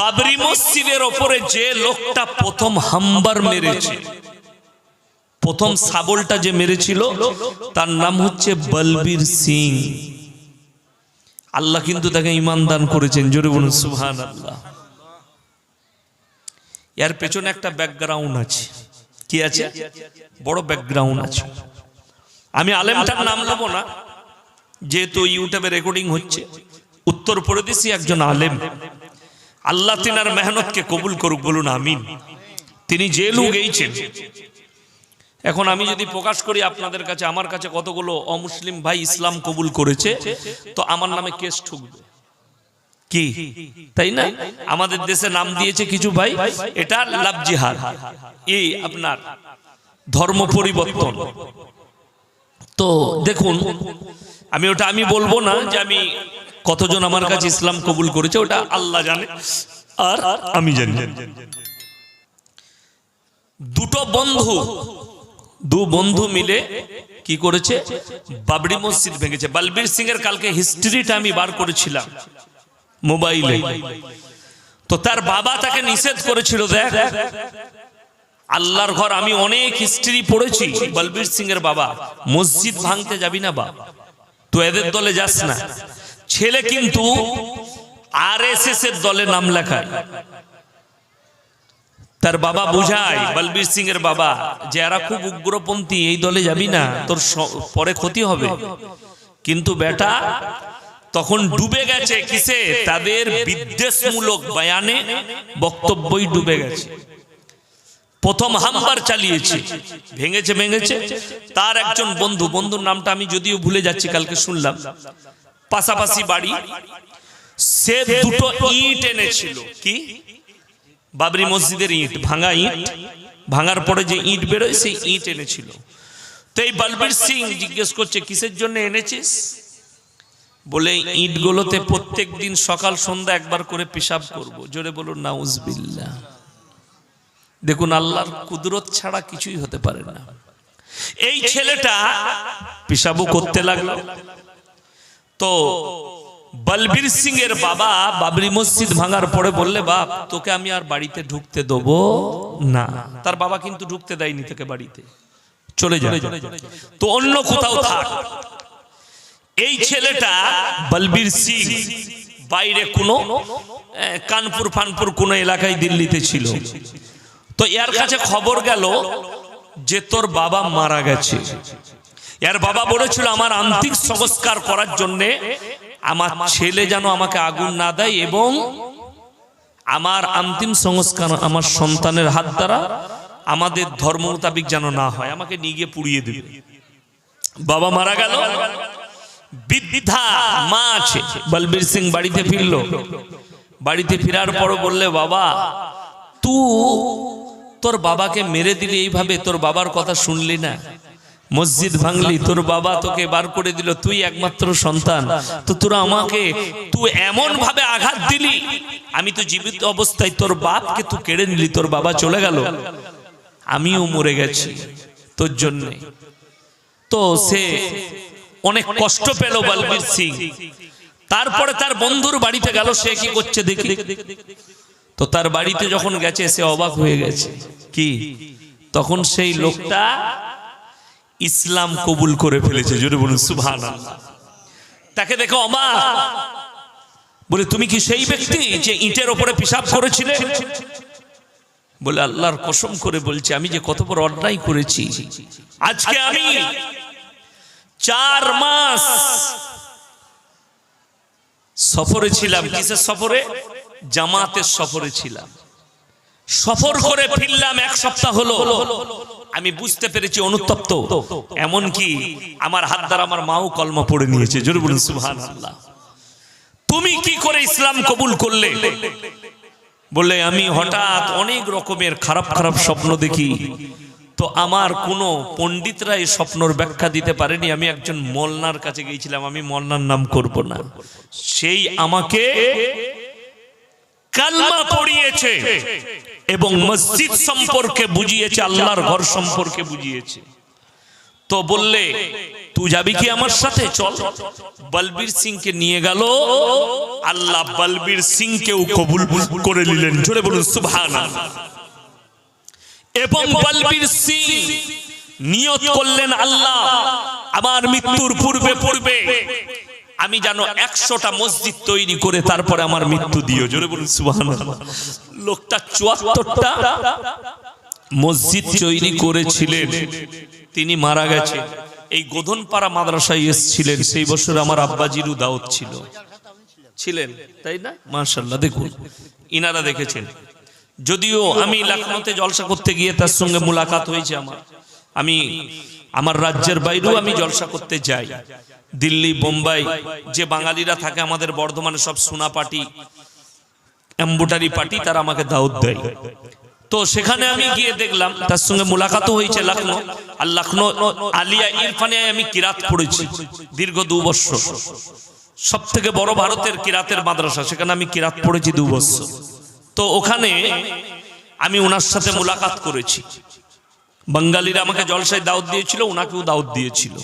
বাবরি মসজিদের ওপরে যে লোকটা প্রথম হাম্বার মেরেছে, প্রথম সাবলটা যে মেরেছিল, তার নাম হচ্ছে বলবীর সিং। আল্লাহ কিন্তু তাকে ইমান দান করেছেন, জোরে বলুন সুহান আল্লাহ এর পেছনে একটা ব্যাকগ্রাউন্ড আছে। কি আছে? বড় ব্যাকগ্রাউন্ড আছে। আমি আলেমটার নাম নেব না, যেহেতু ইউটিউবে রেকর্ডিং হচ্ছে। উত্তর প্রদেশি একজন আলেম। আল্লাহ তিনার মেহনতকে কবুল করুক বলুন, আমিন। তিনি যে জেলও গেইছেন এখন আমি যদি প্রকাশ করি আপনাদের কাছে, আমার কাছে কতগুলো অমুসলিম ভাই ইসলাম কবুল করেছে, তো আমার নামে কেস ঠুকবে। কি? তাই না? আমাদের দেশে নাম দিয়েছে কিছু ভাই, এটা লাভ জিহাদ। এই আপনার ধর্ম পরিবর্তন। তো দেখুন আমি ওটা আমি বলব না যে আমি কতজন আমার কাছে ইসলাম কবুল করেছে, ওটা আল্লাহ জানে। আর আমি জানি। দুটো বন্ধু, দু বন্ধু মিলে কি করেছে? বাবরি মসজিদ ভেঙেছে। বলবীর সিং এর কালকে হিস্ট্রিটা আমি বার করেছিলাম মোবাইলে। তো তার বাবা তাকে নিষেধ করেছিল, দেখ। আল্লাহর ঘর, আমি অনেক হিস্ট্রি পড়েছি বলবীর সিং এর বাবা। মসজিদ ভাঙতে যাবি না, বাবা। তো এদের দলে যাস না। ছেলে কিন্তু আর এস এর দলে নাম লেখায় তার বাবা বুঝায় বলবীর সিং এর বাবা, যে এরা খুব উগ্রপন্থী, এই দলে যাবি না, তোর পরে ক্ষতি হবে। কিন্তু বেটা, তখন ডুবে গেছে কিসে? তাদের বিদ্বেষমূলক বয়ানে বক্তব্যই ডুবে গেছে। প্রথম হাম্বার চালিয়েছে। ভেঙেছে ভেঙেছে। তার একজন বন্ধু, বন্ধুর নামটা আমি যদিও ভুলে যাচ্ছি, কালকে শুনলাম। পাশাপাশি বাড়ি। সে দুটো ইট এনেছিল। কি? বাবরি মসজিদের ইট, ভাঙা ইট। ভাঙার পরে যে ইট বেরোয়, সেই ইট এনেছিল। তো এই বলবীর সিং জিজ্ঞেস করছে, কিসের জন্য এনেছিস? বলে, ইটগুলোতে প্রত্যেক দিন সকাল, সন্ধ্যা একবার করে পেশাব করব। জোরে বলুন নাউজবিল্লা দেখুন আল্লাহর কুদরত ছাড়া কিছুই হতে পারে না। এই ছেলেটা পেশাবও করতে লাগল। তো বলবীর সিং এর বাবা বাবরি মসজিদ ভাঙার পরে বললে বাপ তোকে আমি আর বাড়িতে ঢুকতে দেবো না। তার বাবা কিন্তু ঢুকতে দেয়নি তোকে বাড়িতে। চলে যা। তো অন্য কোথাও থাক। এই ছেলেটা বলবীর সিং বাইরে কোনো কানপুর ফানপুর কোনো এলাকায় দিল্লিতে ছিল। তো এর কাছে খবর গেল যে তোর বাবা মারা গেছে। এর বাবা বলেছিল, আমার আন্তিক সংস্কার করার জন্যে আমার ছেলে যেন আমাকে আগুন না দেয় এবং আমার অন্তিম সংস্কার আমার সন্তানের হাত দ্বারা আমাদের ধর্ম মোতাবিক যেন না হয়, আমাকে নিয়ে গিয়ে পুড়িয়ে দেবে। বাবা মারা গেল। বৃদ্ধা মা আছে, বলবীর সিং বাড়িতে ফিরল। বাড়িতে ফেরার পর বললে, বাবা তুই তোর বাবাকে মেরে দিলি এইভাবে তোর বাবার কথা শুনলি না? মসজিদ ভাঙলি, তোর বাবা তোকে বার করে দিল, তুই একমাত্র সন্তান। তো তোরা আমাকে, তুই এমন ভাবে আঘাত দিলি, আমি তো জীবিত অবস্থায় তোর বাপকে তুই কেড়ে নিলি, তোর বাবা চলে গেল। আমিও মরে গেছি তোর জন্যে। তো সে অনেক কষ্ট পেল বলবীর সিং। তারপরে তার বন্ধুর বাড়িতে গেল, সে কি করছে দেখি। তো তার বাড়িতে যখন গেছে, সে অবাক হয়ে গেছে। কি? তখন সেই লোকটা ইসলাম কবুল করে ফেলেছে, জোরে বলুন সুভান তাকে দেখো অবাক। বলে, তুমি কি সেই ব্যক্তি যে ইটের ওপরে পিসাব করেছিলে? বলে, আল্লাহর কসম করে বলছে, আমি যে কত বড় অন্যায় করেছি, আজকে আমি চার মাস সফরে ছিলাম। কিসের সফরে? জামাতের সফরে ছিলাম। সফর করে ফিরলাম এক সপ্তাহ হলো। আমি বুঝতে পেরেছি অনুতপ্ত। এমন কি আমার হাত দ্বারা আমার মাও কলমা পড়ে নিয়েছে। বলুন, সুবহানাল্লাহ। তুমি কি করে ইসলাম কবুল করলে? বলে, আমি হঠাৎ অনেক রকমের খারাপ খারাপ স্বপ্ন দেখি। তো আমার কোনো পণ্ডিতরা এই স্বপ্নর ব্যাখ্যা দিতে পারেনি। আমি একজন মলনার কাছে গিয়েছিলাম। আমি মলনার নাম করব না। সেই আমাকে কালমা পড়িয়েছে এবং মসজিদ সম্পর্কে বুঝিয়েছে, আল্লাহর ঘর সম্পর্কে বুঝিয়েছে। তো বললে, তুই যাবি কি আমার সাথে? চল। বলবীর সিংকে নিয়ে গেল। আল্লাহ বলবীর সিংকেও কবুল করে নিলেন। জোরে বলুন, সুবহানাল্লাহ। এবং বলবীর সিং নিয়ত করলেন, আল্লাহ, আমার মৃত্যুর পূর্বে পূর্বে আমি যেন একশোটা মসজিদ তৈরি করে তারপরে আমার মৃত্যু দিও। জোরে বলুন, সুবহানাল্লাহ। লোকটা চুয়াত্তরটা মসজিদ তৈরি করেছিলেন। তিনি মারা গেছেন এই গোধনপাড়া মাদ্রাসায় এসেছিলেন। সেই বছর আমার আব্বাজিরও দাওয়াত ছিল। ছিলেন, তাই না? মার্শাল্লাহ দেখুন। ইনারা দেখেছেন। যদিও আমি লখনৌতে জলসা করতে গিয়ে তার সঙ্গে মুলাকাত হয়েছে আমার। আমি আমার রাজ্যের বাইরেও আমি জলসা করতে যাই। দিল্লি, বোম্বাই, যে বাঙালিরা থাকে আমাদের বর্ধমানে সব সোনা পার্টি এম্বুটারি পার্টি তারা আমাকে দাওয়াত দেয়। তো সেখানে আমি গিয়ে দেখলাম, তার সঙ্গে মুলাকাতও হয়েছে লখনৌ আর লখনৌ আলিয়া ইরফানে আমি কিরাত পড়েছি, দীর্ঘ দু বছর। সব থেকে বড় ভারতের কিরাতের মাদ্রাসা, সেখানে আমি কিরাত পড়েছি দু বছর। তো ওখানে আমি ওনার সাথে মুলাকাত করেছি। বাঙালিরা আমাকে জলসায় দাওয়াত দিয়েছিল ওনাকেও দাওয়াত দিয়েছিল।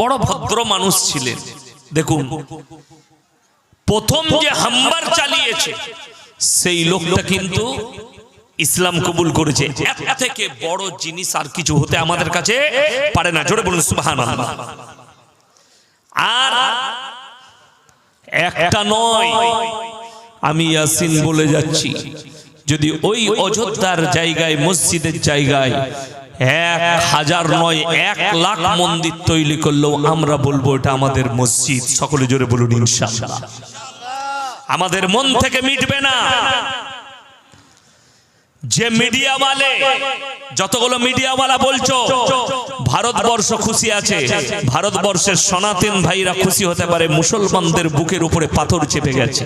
বড় ভদ্র মানুষ ছিলেন। দেখুন, প্রথম যে হাম্বার চালিয়েছে, সেই লোকটা কিন্তু ইসলাম কবুল করেছে। এর থেকে বড় জিনিস আর কিছু হতে আমাদের কাছে পারে না। জোরে বলুন সুবহান আর একটা নয়, আমি ইয়াসিন বলে যাচ্ছি। যদি ওই অযোধ্যার জায়গায় মসজিদের জায়গায় এক হাজার নয় এক লাখ মন্দির তৈরি করলেও আমরা বলব এটা আমাদের মসজিদ। সকলে জোরে বলুন ইনশাআল্লাহ। আমাদের মন থেকে মিটবে না। যে মিডিয়া ওয়ালে যতগুলো মিডিয়া ওয়ালা বলছো ভারতবর্ষ খুশি আছে। ভারতবর্ষের সনাতন ভাইরা খুশি হতে পারে মুসলমানদের বুকের উপরে পাথর চেপে গেছে।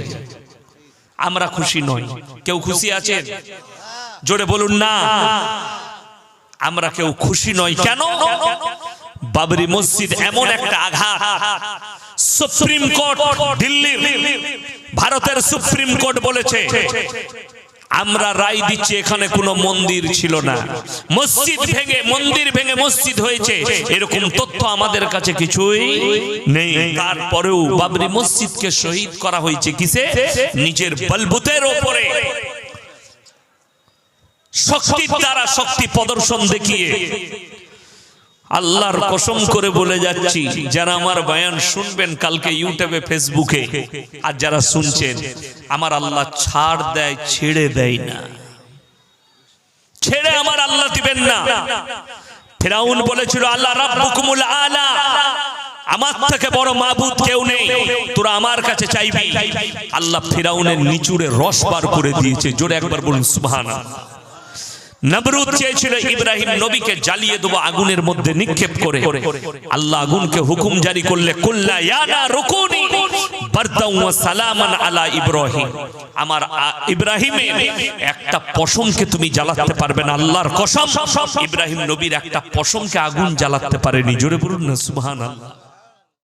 আমরা খুশি নই। কেউ খুশি আছে জোরে বলুন না। আমরা কেউ খুশি নই। কেন? বাবরি মসজিদ এমন একটা আঘাত। সুপ্রিম কোর্ট দিল্লির ভারতের সুপ্রিম কোর্ট বলেছে আমরা রায় দিচ্ছি এখানে কোনো মন্দির ছিল না। মসজিদ ভেঙে মন্দির ভেঙে মসজিদ হয়েছে। এরকম তথ্য আমাদের কাছে কিছুই নেই। তারপরেও বাবরি মসজিদকে শহীদ করা হয়েছে কিসে? নিজের বলবুতের ওপরে। শক্তির দ্বারা শক্তি প্রদর্শন দেখিয়ে আল্লাহর কসম করে বলে যাচ্ছি যারা আমার বয়ান শুনবেন কালকে ইউটিউবে ফেসবুকে আর যারা শুনছেন আমার আল্লাহ ছাড় দেয় ছেড়ে দেয় না। ছেড়ে আমার আল্লাহ দিবেন না। ফেরাউন বলেছিল আল্লাহ রাব্বুকুমুল আলা। আমার থেকে বড় মাবুদ কেউ নেই। তোরা আমার কাছে চাইবি। আল্লাহ ফেরাউনের নিচুড়ে রস বার করে দিয়েছে। জোরে একবার বলুন সুবহানাল্লাহ। নবরুদ চেয়েছিল ইব্রাহিম নবীকে জ্বালিয়ে দেবো আগুনের মধ্যে নিক্ষেপ করে। আল্লাহ আগুনকে হুকুম জারি করলে কুল্লা ইয়ানা রুকুনি। বারদাউ ওয়া সালামান আলা ইব্রাহিম। আমার ইব্রাহিমের একটা পশমকে তুমি জ্বালাতে পারবে না আল্লাহর কসম। ইব্রাহিম নবীর একটা পশমকে আগুন জ্বালাতে পারেনি। জোরে বলুন না সুবহানাল্লাহ।